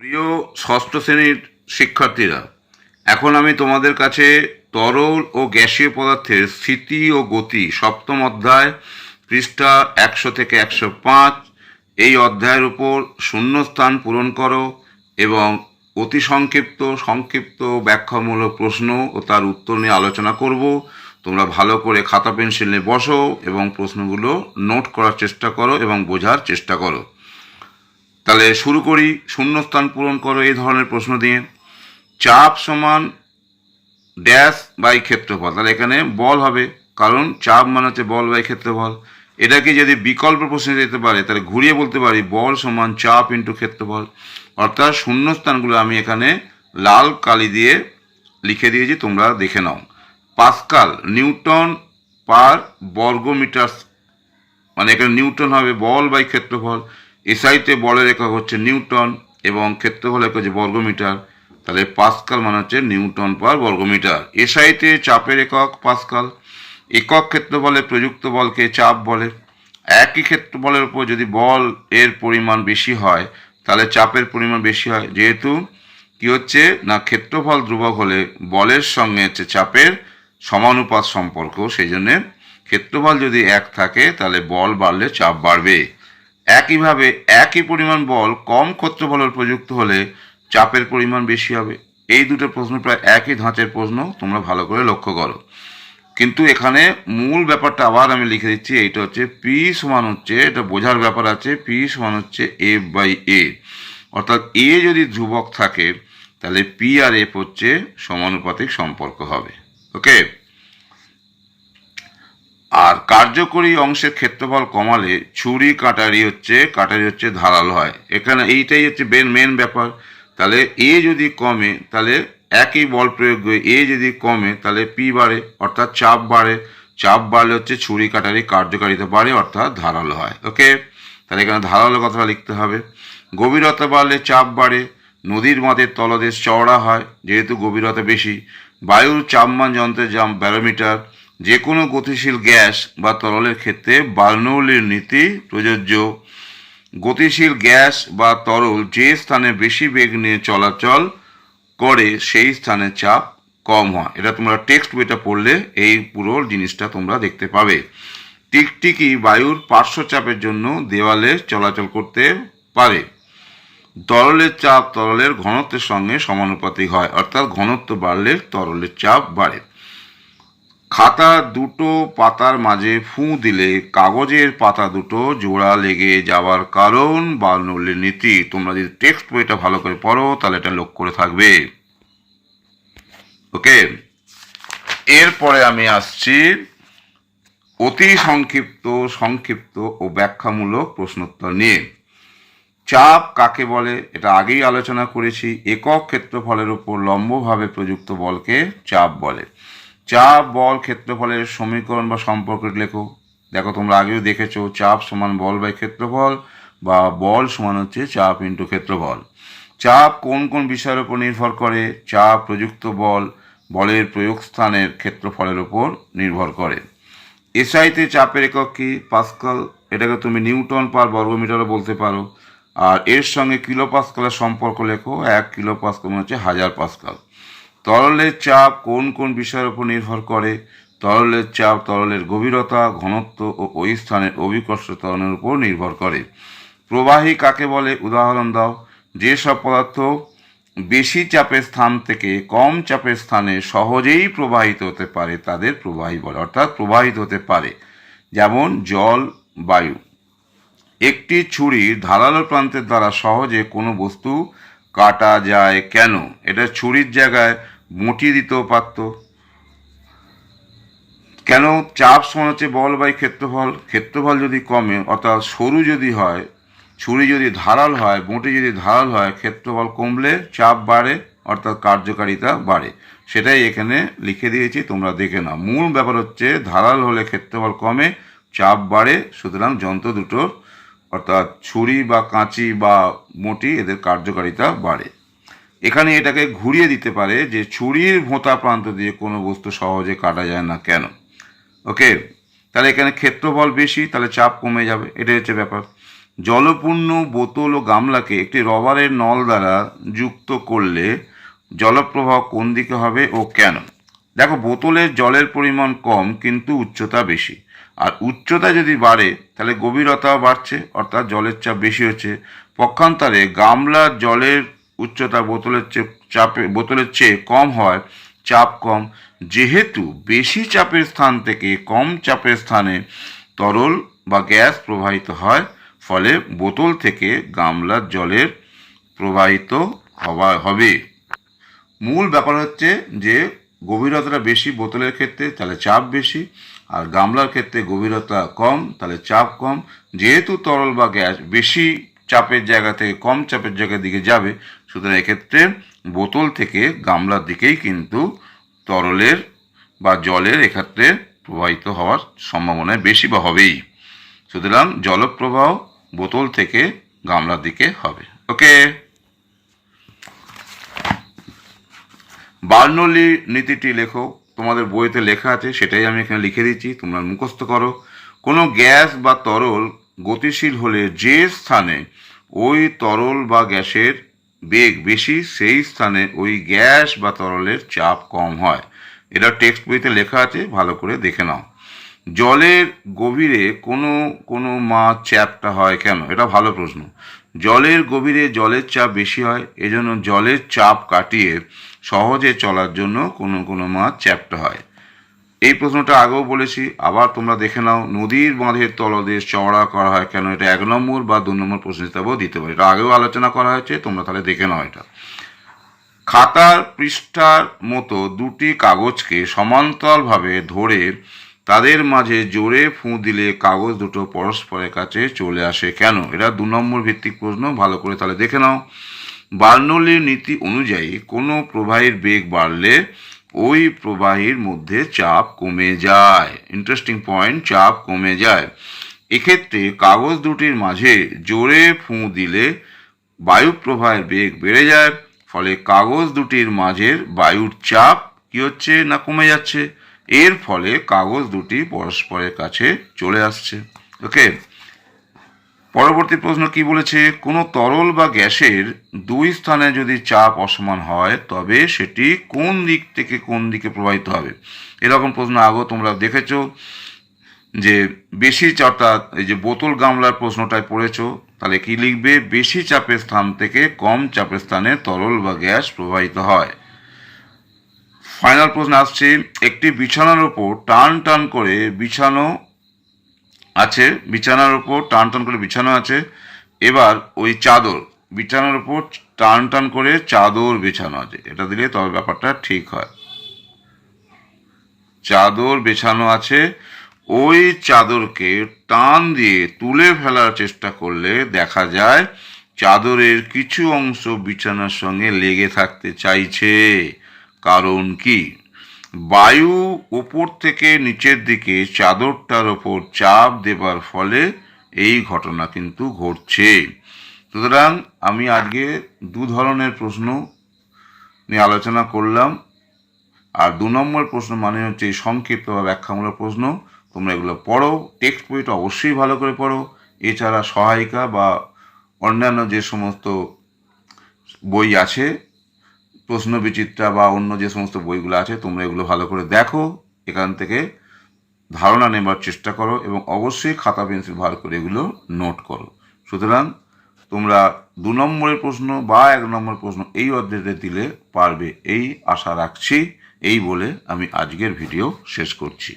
প্রিয় ষষ্ঠ শ্রেণির শিক্ষার্থীরা, এখন আমি তোমাদের কাছে তরল ও গ্যাসীয় পদার্থের স্থিতি ও গতি সপ্তম অধ্যায় পৃষ্ঠা একশো থেকে একশো পাঁচ এই অধ্যায়ের উপর শূন্যস্থান পূরণ করো এবং অতি সংক্ষিপ্ত সংক্ষিপ্ত ব্যাখ্যামূলক প্রশ্ন ও তার উত্তর নিয়ে আলোচনা করব। তোমরা ভালো করে খাতা, পেন্সিল নিয়ে বসো এবং প্রশ্নগুলো নোট করার চেষ্টা করো এবং বোঝার চেষ্টা করো। তাহলে শুরু করি, শূন্যস্থান পূরণ করো এই ধরনের প্রশ্ন দিয়ে। চাপ সমান ড্যাশ বাই ক্ষেত্রফল, তাহলে এখানে বল হবে, কারণ চাপ মানে হচ্ছে বল বাই ক্ষেত্রফল। এটাকে যদি বিকল্প প্রশ্নে যেতে পারে, তাহলে ঘুরিয়ে বলতে পারি বল সমান চাপ ইন্টু ক্ষেত্রফল। অর্থাৎ শূন্যস্থানগুলো আমি এখানে লাল কালি দিয়ে লিখে দিয়েছি, তোমরা দেখে নাও। পাস্কাল, নিউটন পার বর্গমিটার মানে এখানে নিউটন হবে বল বাই ক্ষেত্রফল। এসআইতে বলের একক হচ্ছে নিউটন এবং ক্ষেত্রফল একক হচ্ছে বর্গমিটার। তাহলে পাস্কাল মানে হচ্ছে নিউটন পার বর্গমিটার। এসআইতে চাপের একক পাস্কাল। একক ক্ষেত্রফলে প্রযুক্ত বলকে চাপ বলে। একই ক্ষেত্রফলের উপর যদি বল এর পরিমাণ বেশি হয়, তাহলে চাপের পরিমাণ বেশি হয়। যেহেতু কি হচ্ছে? না, ক্ষেত্রফল ধ্রুবক হলে বলের সঙ্গে হচ্ছে চাপের সমানুপাত সম্পর্ক। সেই জন্যে ক্ষেত্রফল যদি এক থাকে, তাহলে বল বাড়লে চাপ বাড়বে। একইভাবে একই পরিমাণ বল কম ক্ষেত্রফলের প্রযুক্ত হলে চাপের পরিমাণ বেশি হবে। এই দুটো প্রশ্ন প্রায় একই ধাঁচের প্রশ্ন, তোমরা ভালো করে লক্ষ্য করো। কিন্তু এখানে মূল ব্যাপারটা আবার আমি লিখে দিচ্ছি, এইটা হচ্ছে পি সমান হচ্ছে, এটা বোঝার ব্যাপার আছে পি সমান হচ্ছে এফ বাই এ অর্থাৎ এ যদি ধ্রুবক থাকে, তাহলে পি আর এফ হচ্ছে সমানুপাতিক সম্পর্ক হবে। ওকে আর কার্যকরী অংশের ক্ষেত্রফল কমালে ছুরি, কাটারি হচ্ছে কাটারি হচ্ছে ধারালো হয়। এখানে এইটাই হচ্ছে মেন মেন ব্যাপার। তাহলে এ যদি কমে, তাহলে একই বল প্রয়োগ করে এ যদি কমে, তাহলে পি বাড়ে, অর্থাৎ চাপ বাড়ে। চাপ বাড়লে হচ্ছে ছুরি, কাটারি কার্যকারিতা বাড়ে, অর্থাৎ ধারালো হয়। ওকে? তাহলে এখানে ধারালো কথাটা লিখতে হবে। গভীরতা বাড়লে চাপ বাড়ে, নদীর মাঝের তলদেশ চওড়া হয়, যেহেতু গভীরতা বেশি। বায়ুর চাপমান যন্ত্রের জাম ব্যারোমিটার যে কোনো গতিশীল গ্যাস বা তরলের ক্ষেত্রে বার্নৌলির নীতি প্রযোজ্য। গতিশীল গ্যাস বা তরল যে স্থানে বেশি বেগ নিয়ে চলাচল করে, সেই স্থানে চাপ কম হয়। এটা তোমরা টেক্সট বইটা পড়লে এই পুরো জিনিসটা তোমরা দেখতে পাবে। টিকটিকি বায়ুর পার্শ্ব চাপের জন্য দেওয়ালে চলাচল করতে পারে। তরলের চাপ তরলের ঘনত্বের সঙ্গে সমানুপাতিক হয়, অর্থাৎ ঘনত্ব বাড়লে তরলের চাপ বাড়ে। খাতা দুটো পাতার মাঝে ফু দিলে কাগজের পাতা দুটো জোড়া লেগে যাওয়ার কারণ বার্নৌলির নীতি। তোমরা যদি টেক্সট বইটা ভালো করে পড়ো, তাহলে এটা লক্ষ্য করে থাকবে। ওকে এরপরে আমি আসছি অতি সংক্ষিপ্ত সংক্ষিপ্ত ও ব্যাখ্যামূলক প্রশ্নোত্তর নিয়ে। চাপ কাকে বলে? এটা আগেই আলোচনা করেছি। একক ক্ষেত্রফলের উপর লম্বভাবে প্রযুক্ত বলকে চাপ বলে। চাপ বল ক্ষেত্রফলের সমীকরণ বা সম্পর্ক লেখো। দেখো, তোমরা আগেও দেখেছ, চাপ সমান বল বাই ক্ষেত্রফল বা বল সমান হচ্ছে চাপ ইন্টু ক্ষেত্রফল। চাপ কোন কোন বিষয়ের উপর নির্ভর করে? চাপ প্রযুক্ত বল বলের প্রয়োগ স্থানের ক্ষেত্রফলের উপর নির্ভর করে। এসআইতে চাপের একক কি? পাস্কাল, এটাকে তুমি নিউটন পার বর্গমিটারও বলতে পারো। আর এর সঙ্গে কিলো পাস্কালের সম্পর্ক লেখো, এক কিলো পাস্কাল মানে হচ্ছে হাজার পাস্কাল। তরলের চাপ কোন কোন বিষয়ের উপর নির্ভর করে? তরলের চাপ তরলের গভীরতা, ঘনত্ব ও ওই স্থানের অভিকর্ষ ত্বরণের উপর নির্ভর করে। প্রবাহী কাকে বলে? উদাহরণ দাও। যেসব পদার্থ বেশি চাপের স্থান থেকে কম চাপের স্থানে সহজেই প্রবাহিত হতে পারে, তাদের প্রবাহী বলে, অর্থাৎ প্রবাহিত হতে পারে। যেমন জল, বায়ু। একটি ছুরির ধারালো প্রান্তের দ্বারা সহজে কোনো বস্তু কাটা যায় কেন? এটা ছুরির জায়গায় মুটিয়ে দিতেও পারত। কেন চাপ সমান হচ্ছে বল বাই ক্ষেত্রফল? ক্ষেত্রফল যদি কমে, অর্থাৎ সরু যদি হয়, ছুরি যদি ধারাল হয় বঁটি যদি ধারাল হয়, ক্ষেত্রফল কমলে চাপ বাড়ে, অর্থাৎ কার্যকারিতা বাড়ে। সেটাই এখানে লিখে দিয়েছি, তোমরা দেখে নাও। মূল ব্যাপার হচ্ছে, ধারাল হলে ক্ষেত্রফল কমে, চাপ বাড়ে, সুতরাং যন্ত্র দুটোর, অর্থাৎ ছুরি বা কাঁচি বা মোটি এদের কার্যকারিতা বাড়ে। এখানে এটাকে ঘুরিয়ে দিতে পারে যে ছুরির ভোঁতা প্রান্ত দিয়ে কোনো বস্তু সহজে কাটা যায় না কেন? ওকে? তাহলে এখানে ক্ষেত্রফল বেশি, তাহলে চাপ কমে যাবে। এটাই হচ্ছে ব্যাপার। জলপূর্ণ বোতল ও গামলাকে একটি রবারের নল দ্বারা যুক্ত করলে জলপ্রবাহ কোন দিকে হবে ও কেন? দেখো বোতলের জলের পরিমাণ কম, কিন্তু উচ্চতা বেশি। আর উচ্চতা যদি বাড়ে, তাহলে গভীরতাও বাড়ছে, অর্থাৎ জলের চাপ বেশি হচ্ছে। পক্ষান্তরে গামলার জলের উচ্চতা বোতলের চেয়ে চাপে, বোতলের চেয়ে কম হয়, চাপ কম। যেহেতু বেশি চাপের স্থান থেকে কম চাপের স্থানে তরল বা গ্যাস প্রবাহিত হয়, ফলে বোতল থেকে গামলার জলের প্রবাহিত হওয়া, হবে। মূল ব্যাপার হচ্ছে যে, গভীরতাটা বেশি বোতলের ক্ষেত্রে, তাহলে চাপ বেশি, আর গামলার ক্ষেত্রে গভীরতা কম, তাহলে চাপ কম। যেহেতু তরল বা গ্যাস বেশি চাপের জায়গা থেকে কম চাপের জায়গার দিকে যাবে। সুতরাং এক্ষেত্রে বোতল থেকে গামলার দিকেই কিন্তু তরলের বা জলের এক্ষেত্রে প্রবাহিত হওয়ার সম্ভাবনা বেশি বা হবেই। সুতরাং জলপ্রবাহ বোতল থেকে গামলার দিকে হবে। ওকে বার্নলি নীতিটি লেখো। তোমাদের বইতে লেখা আছে, সেটাই আমি এখানে লিখে দিচ্ছি। তোমরা মুখস্থ করো। কোনো গ্যাস বা তরল গতিশীল হলে যে স্থানে ওই তরল বা গ্যাসের বেগ বেশি, সেই স্থানে ওই গ্যাস বা তরলের চাপ কম হয়। এটা টেক্সট বইতে লেখা আছে, ভালো করে দেখে নাও। জলের গভীরে কোনো কোনো মাছ চ্যাপটা হয় কেন? এটা ভালো প্রশ্ন। জলের গভীরে জলের চাপ বেশি হয়, এজন্য জলের চাপ কাটিয়ে সহজে চলার জন্য কোনো কোনো মাছ চ্যাপ্টা হয়। এই প্রশ্নটা আগেও বলেছি, আবার তোমরা দেখে নাও, নদীর বাঁধের তলদেশ চওড়া করা হয় কেন? এটা এক নম্বর বা দু নম্বর প্রশ্ন হিসাবেও দিতে পারে। এটা আগেও আলোচনা করা হয়েছে, তোমরা তাহলে দেখে নাও এটা। খাতার পৃষ্ঠার মতো দুটি কাগজকে সমান্তরালভাবে ধরে তাদের মাঝে জোরে ফুঁ দিলে কাগজ দুটো পরস্পরের কাছে চলে আসে কেন? এটা দু নম্বর ভিত্তিক প্রশ্ন, ভালো করে তাহলে দেখে নাও। বার্নলির নীতি অনুযায়ী কোনো প্রবাহের বেগ বাড়লে ওই প্রবাহীর মধ্যে চাপ কমে যায়। ইন্টারেস্টিং পয়েন্ট চাপ কমে যায়। এক্ষেত্রে কাগজ দুটির মাঝে জোরে ফুঁ দিলে বায়ু প্রবাহের বেগ বেড়ে যায়, ফলে কাগজ দুটির মাঝের বায়ুর চাপ কি হচ্ছে না কমে যাচ্ছে? এর ফলে কাগজ দুটি পরস্পরের কাছে চলে আসছে। ওকে পরবর্তী প্রশ্ন, কি বলেছে? কোনো তরল বা গ্যাসের দুই স্থানে যদি চাপ অসমান হয়, তবে সেটি কোন দিক থেকে কোন দিকে প্রবাহিত হবে? এরকম প্রশ্ন আগেও তোমরা দেখেছ যে বেশি অর্থাৎ এই যে বোতল গামলার প্রশ্নটায় পড়েছো, তাহলে কি লিখবে? বেশি চাপের স্থান থেকে কম চাপের স্থানে তরল বা গ্যাস প্রবাহিত হয়। ফাইনাল প্রশ্ন আসছে, একটি বিছানার ওপর টান টান করে বিছানো আছে, বিছানার উপর টান টান করে বিছানো আছে। এবার ওই চাদর, বিছানার উপর টান টান করে চাদর বিছানো আছে। এটা দিলে তবে ব্যাপারটা ঠিক হয়। চাদর বিছানো আছে, ওই চাদরকে টান দিয়ে তুলে ফেলার চেষ্টা করলে দেখা যায় চাদরের কিছু অংশ বিছানার সঙ্গে লেগে থাকতে চাইছে। কারণ কি? বায়ু উপর থেকে নিচের দিকে চাদরটার ওপর চাপ দেবার ফলে এই ঘটনা কিন্তু ঘটছে। সুতরাং আমি আজকে দু ধরনের প্রশ্ন নিয়ে আলোচনা করলাম। আর দু নম্বর প্রশ্ন মানে হচ্ছে এই সংক্ষিপ্ত বা ব্যাখ্যামূলক প্রশ্ন। তোমরা এগুলো পড়ো, টেক্সট বইটা অবশ্যই ভালো করে পড়ো। এছাড়া সহায়িকা বা অন্যান্য যে সমস্ত বই আছে প্রশ্ন বিচিত্রা বা অন্য যে সমস্ত বইগুলো আছে, তোমরা এগুলো ভালো করে দেখো, এখান থেকে ধারণা নেবার চেষ্টা করো এবং অবশ্যই খাতা পেন্সিল ভার করে এগুলো নোট করো। সুতরাং তোমরা দু নম্বরের প্রশ্ন বা এক নম্বর প্রশ্ন এই অধ্যায়তে দিলে পারবে, এই আশা রাখছি, এই বলে আমি আজকের ভিডিও শেষ করছি।